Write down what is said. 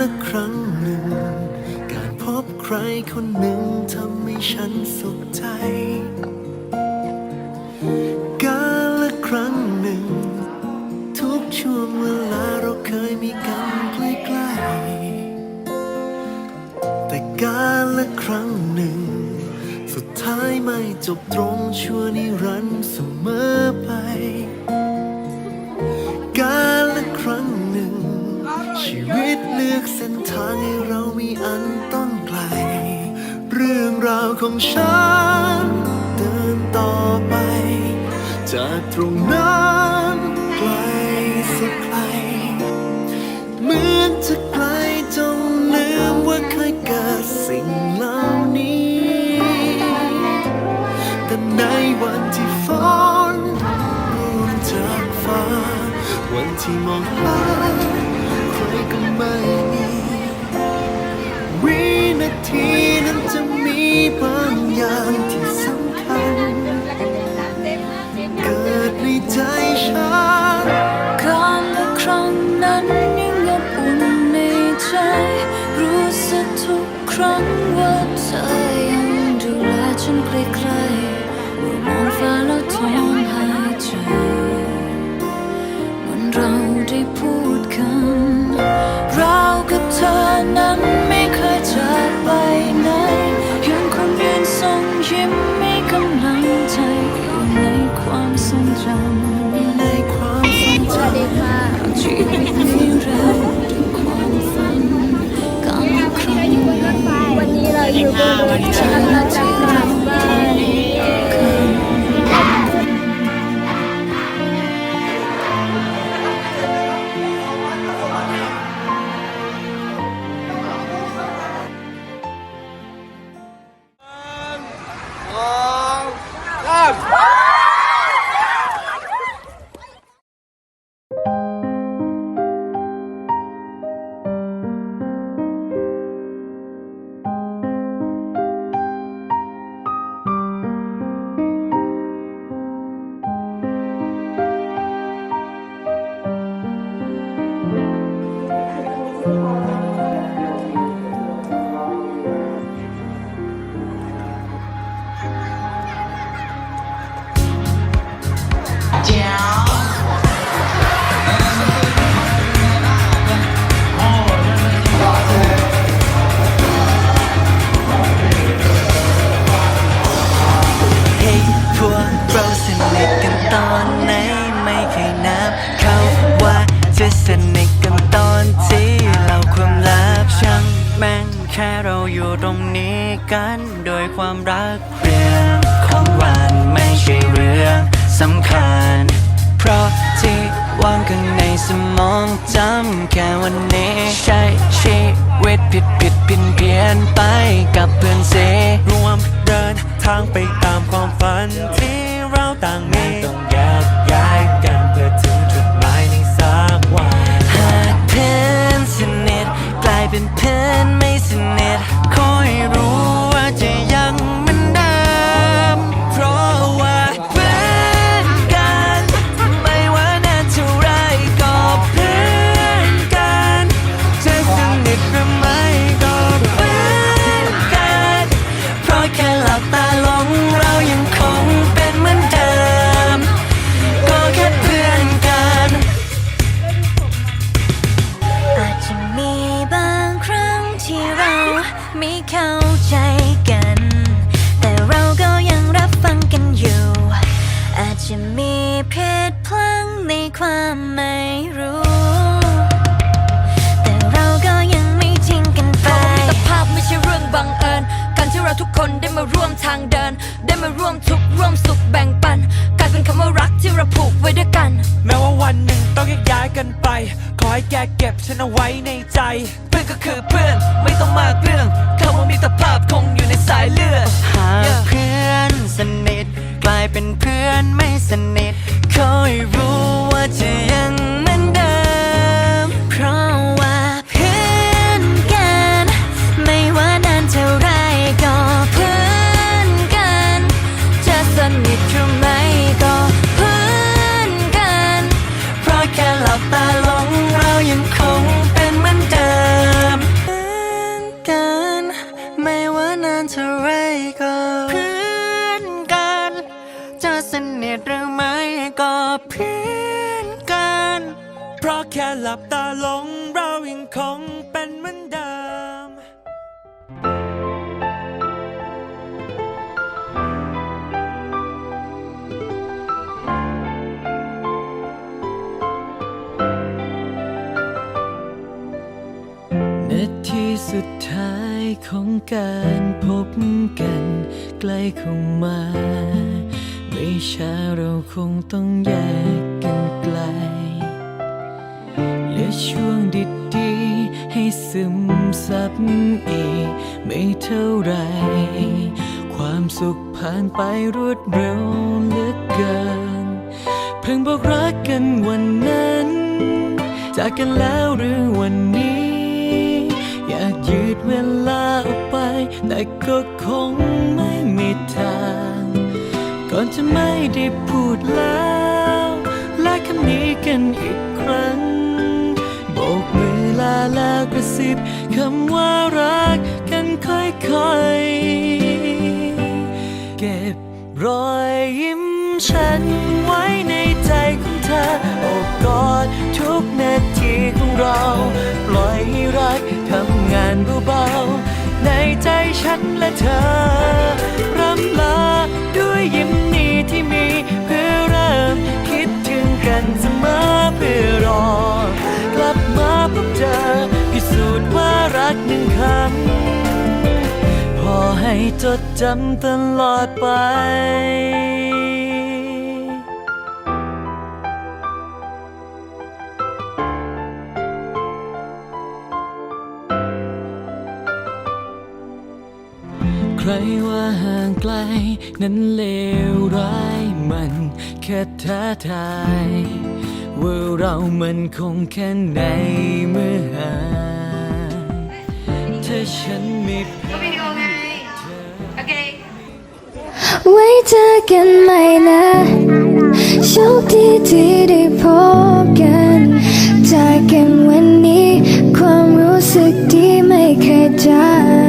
ละครั้งหนึ่ง การพบใครคนหนึ่งทำให้ฉันสุขใจ อกเส้นทางให้เรามีอันต้องไกล เรื่องราวของฉัน เดินต่อไป จากตรงนั้นไกลสุดไกล เหมือนจะไกลจนลืมว่าเคยเกิดสิ่งเหล่านี้ แต่ในวันที่ฝนร่วงจากฟ้า วันที่มองหา ก็ไม่มีวินาทีนั้นจะมีบางอย่างที่สำคัญ เกิดในใจฉันการละครั้งนั้นยังอบอุ่นในใจ รู้สึกทุกครั้งว่าเธอยังดูแลฉันใกล้ๆเมื่อมองฟ้าแล้วถอนหายใจเหมือน นั้นไม่เคยจากไปไหนยังคงยืนทรงยิ้มให้กำลังใจอยู่ในความทรงจำในความทรงจำชีวิตนี้เราด้วยความฝันการละครั้งหนึ่งวันนี้เราอยู่บนรถฉัน ตอนไหนไม่เคยนับ เขาว่าจะสนิทกันตอนที่เราความลับช่างแม่งแค่เราอยู่ตรงนี้กันโดยความรักเรื่องของวันไม่ใช่เรื่องสำคัญ เพราะที่วางข้างในสมองจำแค่วันนี้ใช้ชีวิตผิดผิดเพี้ยนเพี้ยนไปกับเพื่อนเสรวมเดินทางไปตามความฝันที่ ต่างมีต้องแยกย้าก ไม่เข้าใจกัน แต่เราก็ยังรับฟังกันอยู่ อาจจะมีเพศพลังในความไม่รู้ แต่เราก็ยังไม่ทิ้งกันไปมิตรภาพไม่ใช่เรื่องบังเอิญ การที่เราทุกคนได้มาร่วมทางเดิน ได้มาร่วมทุกข์ร่วมสุขแบ่งปันกลายเป็นคำว่า ที่เราผูกไว้ด้วยกัน แม้ว่าวันหนึ่งต้องแยกย้ายกันไป ขอให้แกเก็บฉันเอาไว้ในใจ เพื่อนก็คือเพื่อนไม่ต้องมากเรื่องคำว่ามิตรภาพคงอยู่ในสาย สนิทหรือไม่ก็เพื่อนกัน เพราะแค่หลับตาลงเรายังคงเป็นเหมือนเดิม นาทีสุดท้ายของการพบกัน ใกล้เข้ามา ไม่ช้าเราคงต้องแยกกันไกลเหลือช่วงดีๆ ให้ซึมซับอีก ไม่เท่าไร ความสุขผ่านไปรวดเร็วเหลือเกิน เพิ่งบอกรักกันวันนั้น จากกันแล้วหรือวันนี้ อยากยืดเวลาออกไป แต่ก็คงไม่มีทาง จะไม่ได้พูดแล้ว และคำนี้กันอีกครั้งโบกมือลาแล้วกระซิบคำว่ารักกันค่อยๆ เก็บรอยยิ้มฉันไว้ในใจของเธอโอบกอดทุกนาทีของเรา ปล่อยให้รักทำงานเบาๆ ในใจฉันและเธอ ให้จดจำตลอดไป ใครว่าห่างไกล นั้นเลวร้ายมันแค่ท้าทายว่าเรามันคงแค่ไหนเมื่อห่างถ้าฉันมีเพียง ไว้เจอกันใหม่นะโชคดีที่ได้พบกันจากกันวันนี้ ความรู้สึกที่ไม่เคยจาง